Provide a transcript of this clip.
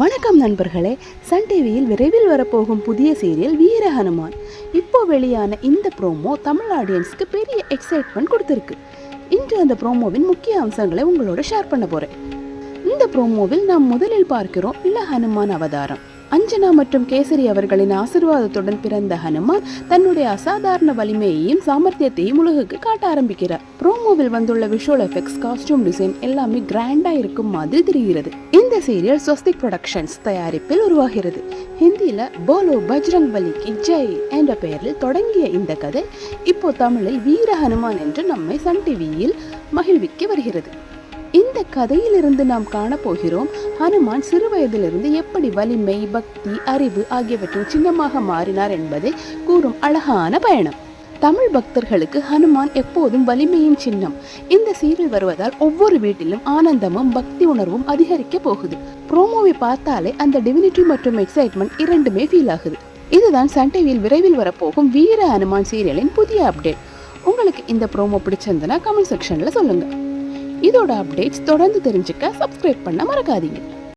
வணக்கம் நண்பர்களே சன் டிவியில் விரைவில் வரப்போகும் புதிய சீரியல் வீர ஹனுமான். இப்போ வெளியான இந்த ப்ரோமோ தமிழ் ஆடியன்ஸ்க்கு பெரிய எக்ஸைட்மெண்ட் கொடுத்துருக்கு. இன்று அந்த ப்ரோமோவின் முக்கிய அம்சங்களை உங்களோட ஷேர் பண்ண போகிறேன் இந்த ப்ரோமோவில் நாம் முதலில் பார்க்கிறோம் இல்ல ஹனுமான் அவதாரம். அஞ்சனா மற்றும் கேசரி அவர்களின் ஆசிர்வாதத்துடன் பிறந்த ஹனுமான் தன்னுடைய அசாதாரண வலிமையையும் சாமர்த்தியத்தையும் உலகுக்கு காட்ட ஆரம்பிக்கிறார். ப்ரோமோவில் வந்துள்ள விஷுவல் எஃபெக்ட்ஸ் காஸ்டியூம் டிசைன் எல்லாமே கிராண்டா இருக்கும் மாதிரி தெரிகிறது. இந்த சீரியல் ஸ்வஸ்திக் ப்ரொடக்ஷன்ஸ் தயாரிப்பில் உருவாகிறது. ஹிந்தியில போலோ பஜ்ரங் பலிக்கு ஜெய் என்ற பெயரில் தொடங்கிய இந்த கதை இப்போ தமிழில் வீர ஹனுமான் என்று நம்மை சன் டிவியில் மகிழ்விக்க வருகிறது. இந்த கதையிலிருந்து நாம் காணப்போகிறோம் ஹனுமான் சிறு வயதிலிருந்து எப்படி வலிமை பக்தி அறிவு ஆகியவற்றின் சின்னமாக மாறினார் என்பதை கூறும் அழகான பயணம். தமிழ் பக்தர்களுக்கு ஹனுமான் எப்போதும் வலிமையின் சின்னம். இந்த சீரியல் வருவதால் ஒவ்வொரு வீட்டிலும் ஆனந்தமும் பக்தி உணர்வும் அதிகரிக்க போகுது. ப்ரோமோவை பார்த்தாலே அந்த டிவினிட்டி மற்றும் எக்ஸைட்மெண்ட் இரண்டுமே ஃபீல் ஆகுது. இதுதான் சன் டிவியில் விரைவில் வரப்போகும் வீர ஹனுமான் சீரியலின் புதிய அப்டேட். உங்களுக்கு இந்த ப்ரோமோ பிடிச்சிருந்தனா கமெண்ட் செக்ஷனில் சொல்லுங்கள் இதோட அப்டேட்ஸ் தொடர்ந்து தெரிஞ்சுக்க சப்ஸ்கிரைப் பண்ண மறக்காதீங்க.